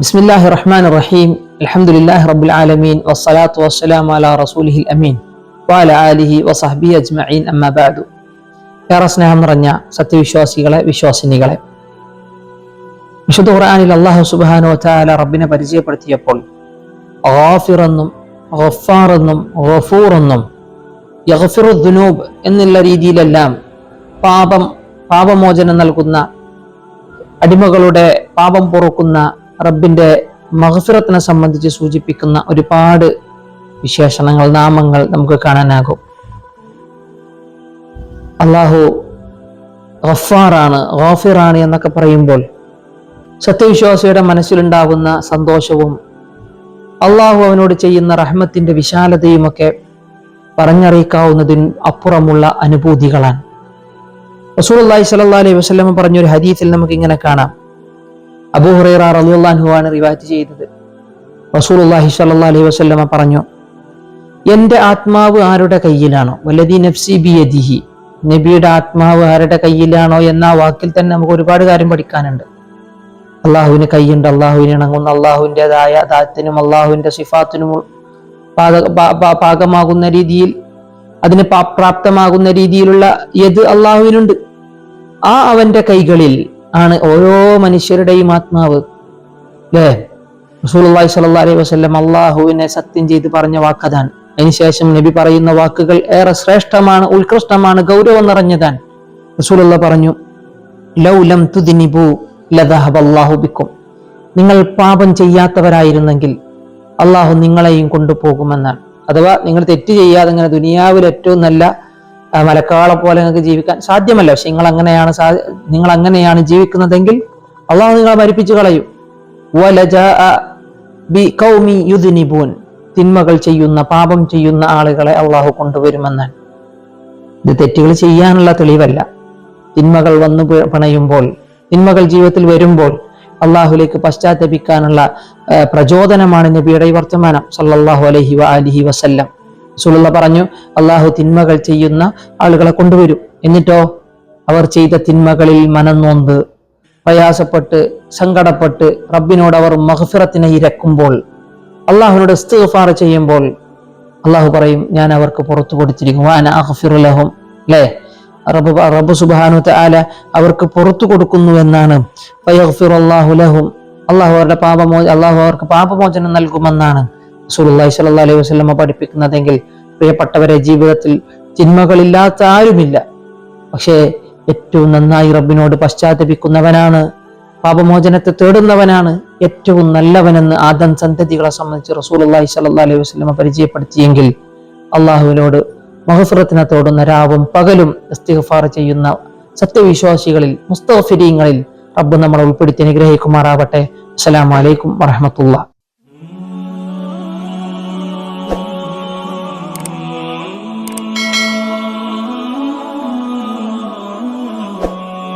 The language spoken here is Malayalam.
بسم الله الرحمن الرحيم الحمد لله رب العالمين والصلاة والسلام على رسوله الأمين وعلى آله وصحبه أجمعين أما بعد ഏറെ സ്നേഹം നിറഞ്ഞ സത്യവിശ്വാസികളെ വിശ്വാസിനികളെ വിശുദ്ധ ഖുർആനിൽ അള്ളാഹു സുബാനു വത്താല റബ്ബിനെ പരിചയപ്പെടുത്തിയപ്പോൾ ഗാഫിർ എന്നും ഗഫാർ എന്നും ഗഫൂർ എന്നും യഗ്ഫിറുദ്ദുനൂബ് എന്നുള്ള രീതിയിലെല്ലാം പാപം പാപമോചനം നൽകുന്ന അടിമകളുടെ പാപം പൊറുക്കുന്ന റബ്ബിന്റെ മഹസുരത്തിനെ സംബന്ധിച്ച് സൂചിപ്പിക്കുന്ന ഒരുപാട് വിശേഷണങ്ങൾ നാമങ്ങൾ നമുക്ക് കാണാനാകും. അള്ളാഹു ഗഫാറാണ് ഗാഫിറാണ് എന്നൊക്കെ പറയുമ്പോൾ സത്യവിശ്വാസിയുടെ മനസ്സിലുണ്ടാകുന്ന സന്തോഷവും അള്ളാഹു അവനോട് ചെയ്യുന്ന റഹ്മത്തിന്റെ വിശാലതയുമൊക്കെ പറഞ്ഞറിയിക്കാവുന്നതിന് അപ്പുറമുള്ള അനുഭൂതികളാണ്. റസൂൽ അള്ളാഹി സല്ലാ അലൈഹി വസ്ലമ പറഞ്ഞൊരു ഹദീസിൽ നമുക്ക് ഇങ്ങനെ കാണാം. അബൂ ഹുറൈറ റളിയല്ലാഹു ആണ് റിവായത്ത് ചെയ്തത്. റസൂൽ അള്ളാഹി അലൈഹി വസ്ലമ പറഞ്ഞു എന്റെ ആത്മാവ് ആരുടെ കയ്യിലാണോ? വല്ലതി നഫ്സി ബിയദിഹി. നബിയുടെ ആത്മാവ് ആരുടെ കയ്യിലാണോ എന്ന വാക്കിൽ തന്നെ നമുക്ക് ഒരുപാട് കാര്യം പഠിക്കാനുണ്ട്. അള്ളാഹുവിന് കൈയുണ്ട് അള്ളാഹുവിന് ഇണങ്ങുന്ന അള്ളാഹുവിന്റെതായ ദാത്തിനും അള്ളാഹുവിന്റെ സിഫാത്തിനും പാകമാകുന്ന രീതിയിൽ അതിന് പ്രാപ്തമാകുന്ന രീതിയിലുള്ള യത് അള്ളാഹുവിനുണ്ട്. ആ അവന്റെ കൈകളിൽ ആണ് ഓരോ മനുഷ്യരുടെയും ആത്മാവ്. അല്ലേ റസൂലി സല്ലാ അലൈഹി വസ്ലം അള്ളാഹുവിനെ സത്യം ചെയ്ത് പറഞ്ഞ വാക്കതാണ്. അതിനുശേഷം നബി പറയുന്ന വാക്കുകൾ ഏറെ ശ്രേഷ്ഠമാണ് ഉത്കൃഷ്ടമാണ് ഗൗരവം നിറഞ്ഞതാണ്. റസൂലുള്ള പറഞ്ഞു ലൗലം തുദിനിബു ലദഹബല്ലാഹുബിക്കും നിങ്ങൾ പാപം ചെയ്യാത്തവരായിരുന്നെങ്കിൽ അള്ളാഹു നിങ്ങളെയും കൊണ്ടുപോകുമെന്നാണ്. അഥവാ നിങ്ങൾ തെറ്റ് ചെയ്യാതെ ഇങ്ങനെ ദുനിയാവിൽ ഏറ്റവും നല്ല മലക്കാളെ പോലെ നിങ്ങൾക്ക് ജീവിക്കാൻ സാധ്യമല്ല. പക്ഷെ നിങ്ങൾ അങ്ങനെയാണ് നിങ്ങൾ അങ്ങനെയാണ് ജീവിക്കുന്നതെങ്കിൽ അള്ളാഹു നിങ്ങളെ മരിപ്പിച്ചു കളയും. തിന്മകൾ ചെയ്യുന്ന പാപം ചെയ്യുന്ന ആളുകളെ അള്ളാഹു കൊണ്ടുവരുമെന്ന് ഇത് തെറ്റുകൾ ചെയ്യാനുള്ള തെളിവല്ല. തിന്മകൾ വന്നു പണയുമ്പോൾ തിന്മകൾ ജീവിതത്തിൽ വരുമ്പോൾ അള്ളാഹുലേക്ക് പശ്ചാത്തപിക്കാനുള്ള പ്രചോദനമാണ് നബിയുടെ വർത്തമാനം സല്ലാഹു അലഹി വ അലിഹി വസല്ലം. സുലുള്ള പറഞ്ഞു അള്ളാഹു തിന്മകൾ ചെയ്യുന്ന ആളുകളെ കൊണ്ടുവരും. എന്നിട്ടോ അവർ ചെയ്ത തിന്മകളിൽ മനന്നോന്ത് പ്രയാസപ്പെട്ട് സങ്കടപ്പെട്ട് റബ്ബിനോട് അവർ മഹഫിറത്തിനെ ഇരക്കുമ്പോൾ അള്ളാഹുനോട് ഇസ്തിഗ്ഫാർ ചെയ്യുമ്പോൾ അള്ളാഹു പറയും ഞാൻ അവർക്ക് പുറത്തു കൊടുത്തിരിക്കും അല്ലേ റബ്ബ് റബ്ബ് സുബാനു ആല അവർക്ക് പുറത്തു കൊടുക്കുന്നു എന്നാണ്. ലഹും അള്ളാഹു അവരുടെ പാപമോ അള്ളാഹു അവർക്ക് പാപമോചനം നൽകുമെന്നാണ്. സുലൈഹി സല്ലാ അലൈഹി വസ്ലമ പഠിപ്പിക്കുന്നതെങ്കിൽ പ്രിയപ്പെട്ടവരെ ജീവിതത്തിൽ തിന്മകളില്ലാത്ത ആരുമില്ല. പക്ഷേ ഏറ്റവും നന്നായി റബ്ബിനോട് പശ്ചാത്തപിക്കുന്നവനാണ് പാപമോചനത്തെ തേടുന്നവനാണ് ഏറ്റവും നല്ലവനെന്ന് ആദം സന്തതികളെ സംബന്ധിച്ച് റസൂൽ അള്ളാഹി അലൈഹി വസ്ലമ പരിചയപ്പെടുത്തിയെങ്കിൽ അള്ളാഹുവിനോട് മഹസുറത്തിനെ തോടുന്ന രാവും പകലും ഇസ്തിഗ്ഫാർ ചെയ്യുന്ന സത്യവിശ്വാസികളിൽ മുസ്തഫിരീങ്ങളിൽ റബ്ബ് നമ്മളെ ഉൾപ്പെടുത്തി അനുഗ്രഹിക്കുമാറാവട്ടെ. അസ്സലാമലൈക്കും വറഹമത്തുള്ള